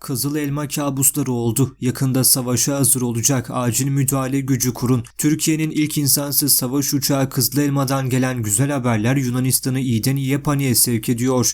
Kızıl elma kabusları oldu. Yakında savaşa hazır olacak. Acil müdahale gücü kurun. Türkiye'nin ilk insansız savaş uçağı Kızıl Elma'dan gelen güzel haberler Yunanistan'ı iyiden iyiye paniğe sevk ediyor.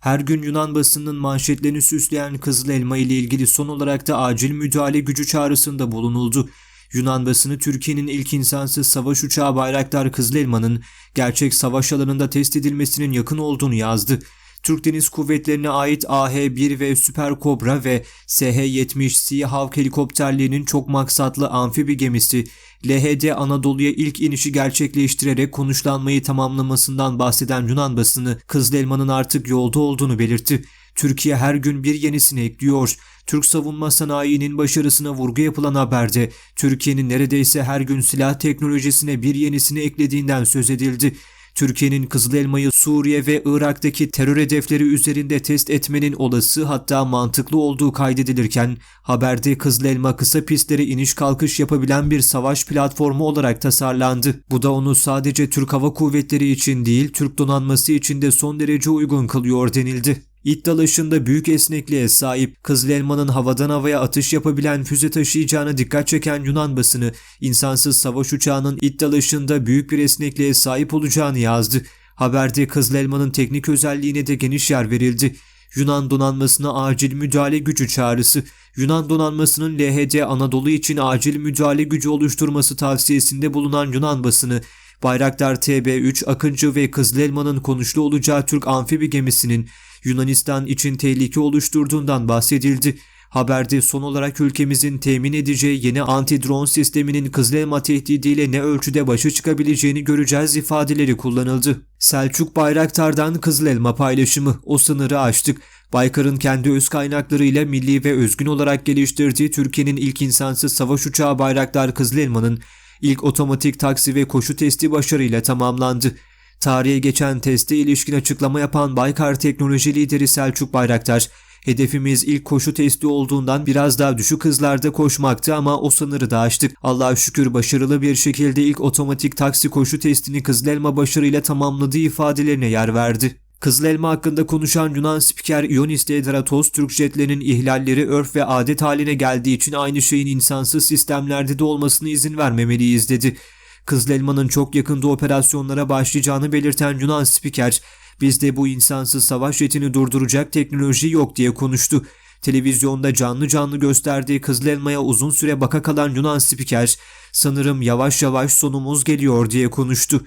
Her gün Yunan basınının manşetlerini süsleyen Kızıl Elma ile ilgili son olarak da acil müdahale gücü çağrısında bulunuldu. Yunan basını Türkiye'nin ilk insansız savaş uçağı Bayraktar Kızıl Elma'nın gerçek savaş alanında test edilmesinin yakın olduğunu yazdı. Türk Deniz Kuvvetleri'ne ait AH-1 ve Süper Kobra ve SH-70 Sea Hawk helikopterlerinin çok maksatlı amfibi gemisi LHD Anadolu'ya ilk inişi gerçekleştirerek konuşlanmayı tamamlamasından bahseden Yunan basını Kızılelma'nın artık yolda olduğunu belirtti. Türkiye her gün bir yenisini ekliyor. Türk savunma sanayinin başarısına vurgu yapılan haberde Türkiye'nin neredeyse her gün silah teknolojisine bir yenisini eklediğinden söz edildi. Türkiye'nin Kızıl Elma'yı Suriye ve Irak'taki terör hedefleri üzerinde test etmenin olası hatta mantıklı olduğu kaydedilirken haberde Kızıl Elma kısa pistlere iniş kalkış yapabilen bir savaş platformu olarak tasarlandı. Bu da onu sadece Türk Hava Kuvvetleri için değil Türk donanması için de son derece uygun kılıyor denildi. İt dalışında büyük esnekliğe sahip Kızıl Elma'nın havadan havaya atış yapabilen füze taşıyacağına dikkat çeken Yunan basını insansız savaş uçağının it dalışında büyük bir esnekliğe sahip olacağını yazdı. Haberde Kızıl Elma'nın teknik özelliğine de geniş yer verildi. Yunan donanmasına acil müdahale gücü çağrısı, Yunan donanmasının LHD Anadolu için acil müdahale gücü oluşturması tavsiyesinde bulunan Yunan basını, Bayraktar TB3 Akıncı ve Kızıl Elma'nın konuşlu olacağı Türk amfibi gemisinin Yunanistan için tehlike oluşturduğundan bahsedildi. Haberde son olarak ülkemizin temin edeceği yeni anti-drone sisteminin Kızılelma tehdidiyle ne ölçüde başa çıkabileceğini göreceğiz ifadeleri kullanıldı. Selçuk Bayraktar'dan Kızılelma paylaşımı o sınırı aştık. Baykar'ın kendi öz kaynaklarıyla milli ve özgün olarak geliştirdiği Türkiye'nin ilk insansız savaş uçağı Bayraktar Kızılelma'nın ilk otomatik taksi ve koşu testi başarıyla tamamlandı. Tarihe geçen teste ilişkin açıklama yapan Baykar Teknoloji Lideri Selçuk Bayraktar, Hedefimiz ilk koşu testi olduğundan biraz daha düşük hızlarda koşmaktı ama o sınırı da aştık. Allah'a şükür başarılı bir şekilde ilk otomatik taksi koşu testini Kızılelma başarıyla tamamladığı ifadelerine yer verdi. Kızılelma hakkında konuşan Yunan spiker Ionis Dedratos, Türk jetlerinin ihlalleri örf ve adet haline geldiği için aynı şeyin insansız sistemlerde de olmasına izin vermemeliyiz dedi. Kızılelma'nın çok yakında operasyonlara başlayacağını belirten Yunan spiker, bizde bu insansız savaş jetini durduracak teknoloji yok diye konuştu. Televizyonda canlı canlı gösterdiği Kızılelma'ya uzun süre baka kalan Yunan spiker, sanırım yavaş yavaş sonumuz geliyor diye konuştu.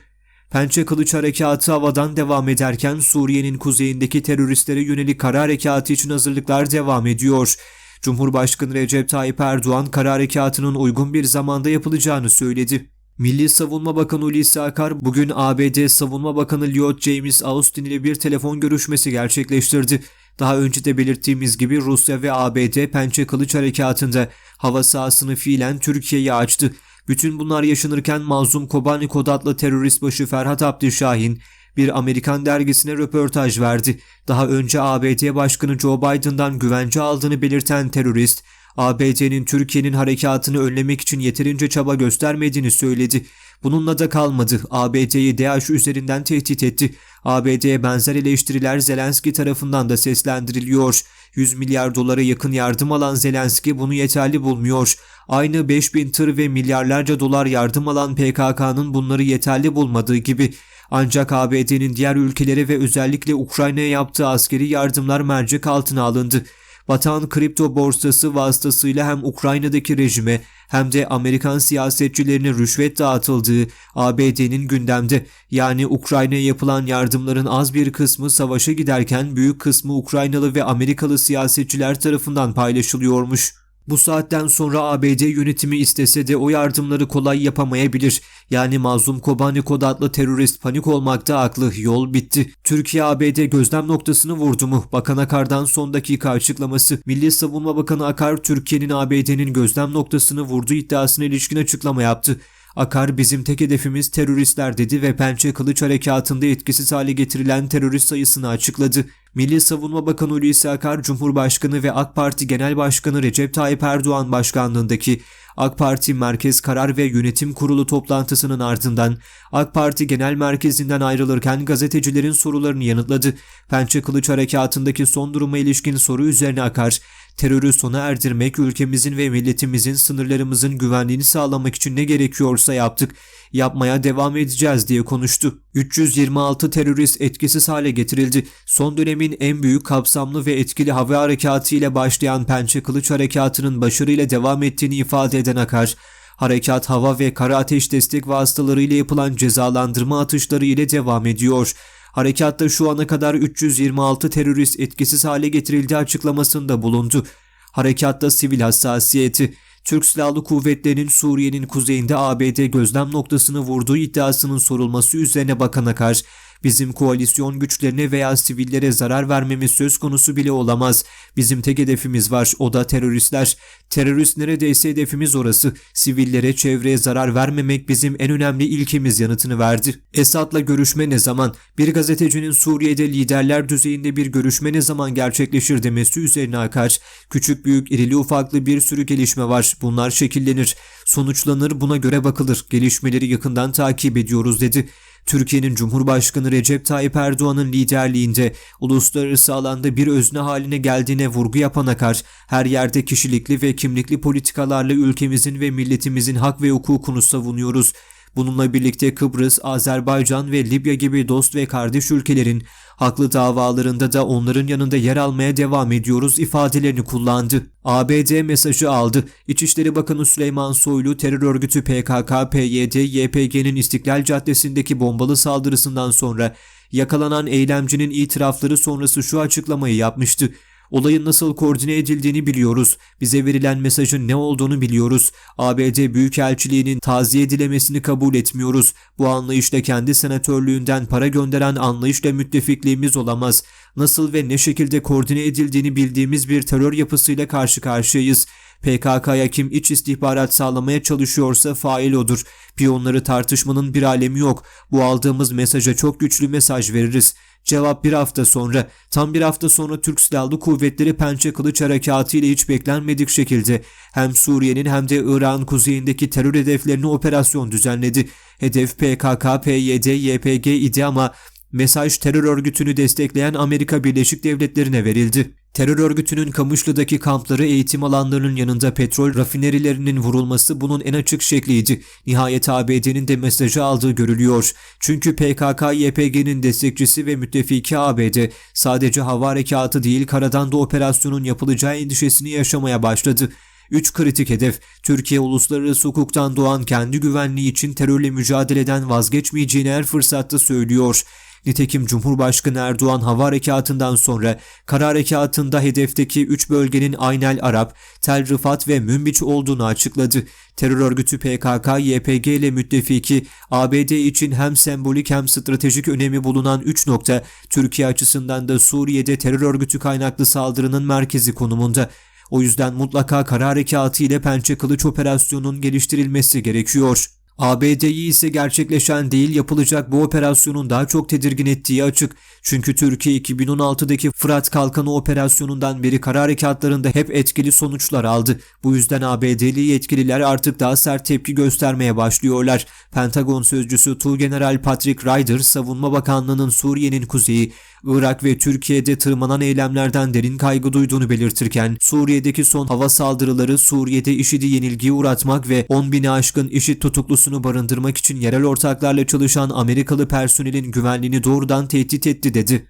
Pençe Kılıç Harekatı havadan devam ederken Suriye'nin kuzeyindeki teröristlere yönelik kara harekatı için hazırlıklar devam ediyor. Cumhurbaşkanı Recep Tayyip Erdoğan kara harekatının uygun bir zamanda yapılacağını söyledi. Milli Savunma Bakanı Hulusi Akar bugün ABD Savunma Bakanı Lloyd James Austin ile bir telefon görüşmesi gerçekleştirdi. Daha önce de belirttiğimiz gibi Rusya ve ABD Pençe Kılıç Harekatı'nda hava sahasını fiilen Türkiye'ye açtı. Bütün bunlar yaşanırken Mazlum Kobani kod adlı terörist başı Ferhat Abdüşahin bir Amerikan dergisine röportaj verdi. Daha önce ABD Başkanı Joe Biden'dan güvence aldığını belirten terörist, ABD'nin Türkiye'nin harekatını önlemek için yeterince çaba göstermediğini söyledi. Bununla da kalmadı. ABD'yi DAEŞ üzerinden tehdit etti. ABD'ye benzer eleştiriler Zelenski tarafından da seslendiriliyor. 100 milyar dolara yakın yardım alan Zelenski bunu yeterli bulmuyor. Aynı 5000 tır ve milyarlarca dolar yardım alan PKK'nın bunları yeterli bulmadığı gibi ancak ABD'nin diğer ülkelere ve özellikle Ukrayna'ya yaptığı askeri yardımlar mercek altına alındı. Batan kripto borsası vasıtasıyla hem Ukrayna'daki rejime hem de Amerikan siyasetçilerine rüşvet dağıtıldığı ABD'nin gündemde. Yani Ukrayna'ya yapılan yardımların az bir kısmı savaşa giderken büyük kısmı Ukraynalı ve Amerikalı siyasetçiler tarafından paylaşılıyormuş. Bu saatten sonra ABD yönetimi istese de o yardımları kolay yapamayabilir. Yani Mazlum Kobani kod adlı terörist panik olmakta haklı. Yol bitti. Türkiye ABD gözlem noktasını vurdu mu? Bakan Akar'dan son dakika açıklaması. Milli Savunma Bakanı Akar Türkiye'nin ABD'nin gözlem noktasını vurdu iddiasına ilişkin açıklama yaptı. Akar bizim tek hedefimiz teröristler dedi ve Pençe Kılıç Harekatı'nda etkisiz hale getirilen terörist sayısını açıkladı. Milli Savunma Bakanı Hulusi Akar, Cumhurbaşkanı ve AK Parti Genel Başkanı Recep Tayyip Erdoğan başkanlığındaki AK Parti Merkez Karar ve Yönetim Kurulu toplantısının ardından AK Parti Genel Merkezi'nden ayrılırken gazetecilerin sorularını yanıtladı. Pençe Kılıç Harekatı'ndaki son duruma ilişkin soru üzerine Akar, Terörü sona erdirmek, ülkemizin ve milletimizin sınırlarımızın güvenliğini sağlamak için ne gerekiyorsa yaptık. Yapmaya devam edeceğiz diye konuştu. 326 terörist etkisiz hale getirildi. Son dönemin en büyük kapsamlı ve etkili hava harekatı ile başlayan Pençe Kılıç Harekatı'nın başarıyla devam ettiğini ifade eden Akar, Harekat hava ve kara ateş destek vasıtaları ile yapılan cezalandırma atışları ile devam ediyor. Harekatta şu ana kadar 326 terörist etkisiz hale getirildiği açıklamasında bulundu. Harekatta sivil hassasiyeti, Türk Silahlı Kuvvetleri'nin Suriye'nin kuzeyinde ABD gözlem noktasını vurduğu iddiasının sorulması üzerine Bakan Akar, bizim koalisyon güçlerine veya sivillere zarar vermemiz söz konusu bile olamaz. Bizim tek hedefimiz var, o da teröristler. Terörist neredeyse hedefimiz orası. Sivillere, çevreye zarar vermemek bizim en önemli ilkemiz yanıtını verdi. Esad'la görüşme ne zaman? Bir gazetecinin Suriye'de liderler düzeyinde bir görüşme ne zaman gerçekleşir demesi üzerine akar. Küçük büyük irili ufaklı bir sürü gelişme var. Bunlar şekillenir. Sonuçlanır buna göre bakılır. Gelişmeleri yakından takip ediyoruz dedi. Türkiye'nin Cumhurbaşkanı Recep Tayyip Erdoğan'ın liderliğinde uluslararası alanda bir özne haline geldiğine vurgu yapan Akar, her yerde kişilikli ve kimlikli politikalarla ülkemizin ve milletimizin hak ve hukukunu savunuyoruz. Bununla birlikte Kıbrıs, Azerbaycan ve Libya gibi dost ve kardeş ülkelerin haklı davalarında da onların yanında yer almaya devam ediyoruz ifadelerini kullandı. ABD mesajı aldı. İçişleri Bakanı Süleyman Soylu terör örgütü PKK, PYD, YPG'nin İstiklal Caddesi'ndeki bombalı saldırısından sonra yakalanan eylemcinin itirafları sonrası şu açıklamayı yapmıştı. Olayın nasıl koordine edildiğini biliyoruz. Bize verilen mesajın ne olduğunu biliyoruz. ABD Büyükelçiliğinin taziye dilemesini kabul etmiyoruz. Bu anlayışla kendi senatörlüğünden para gönderen anlayışla müttefikliğimiz olamaz. Nasıl ve ne şekilde koordine edildiğini bildiğimiz bir terör yapısıyla karşı karşıyayız. PKK'ya kim iç istihbarat sağlamaya çalışıyorsa fail odur. Piyonları tartışmanın bir alemi yok. Bu aldığımız mesaja çok güçlü mesaj veririz. Cevap bir hafta sonra. Tam bir hafta sonra Türk Silahlı Kuvvetleri Pençe Kılıç Harekatı ile hiç beklenmedik şekilde hem Suriye'nin hem de Irak'ın kuzeyindeki terör hedeflerine operasyon düzenledi. Hedef PKK, PYD, YPG idi ama mesaj terör örgütünü destekleyen Amerika Birleşik Devletleri'ne verildi. Terör örgütünün Kamışlı'daki kampları eğitim alanlarının yanında petrol rafinerilerinin vurulması bunun en açık şekliydi. Nihayet ABD'nin de mesajı aldığı görülüyor. Çünkü PKK-YPG'nin destekçisi ve müttefiki ABD sadece hava harekatı değil karadan da operasyonun yapılacağı endişesini yaşamaya başladı. 3 kritik hedef, Türkiye uluslararası hukuktan doğan kendi güvenliği için terörle mücadeleden vazgeçmeyeceğini her fırsatta söylüyor. Nitekim Cumhurbaşkanı Erdoğan hava harekatından sonra kara harekatında hedefteki 3 bölgenin Aynel Arap, Tel Rifat ve Münbiç olduğunu açıkladı. Terör örgütü PKK, YPG ile müttefiki ABD için hem sembolik hem stratejik önemi bulunan 3 nokta Türkiye açısından da Suriye'de terör örgütü kaynaklı saldırının merkezi konumunda. O yüzden mutlaka kara harekatı ile Pençe Kılıç operasyonunun geliştirilmesi gerekiyor. ABD'yi ise gerçekleşen değil yapılacak bu operasyonun daha çok tedirgin ettiği açık. Çünkü Türkiye 2016'daki Fırat Kalkanı operasyonundan beri kara harekatlarında hep etkili sonuçlar aldı. Bu yüzden ABD'li yetkililer artık daha sert tepki göstermeye başlıyorlar. Pentagon sözcüsü Tuğgeneral Patrick Ryder, Savunma Bakanlığı'nın Suriye'nin kuzeyi, Irak ve Türkiye'de tırmanan eylemlerden derin kaygı duyduğunu belirtirken Suriye'deki son hava saldırıları Suriye'de IŞİD'i yenilgiye uğratmak ve 10 bini aşkın IŞİD tutuklusunu barındırmak için yerel ortaklarla çalışan Amerikalı personelin güvenliğini doğrudan tehdit etti dedi.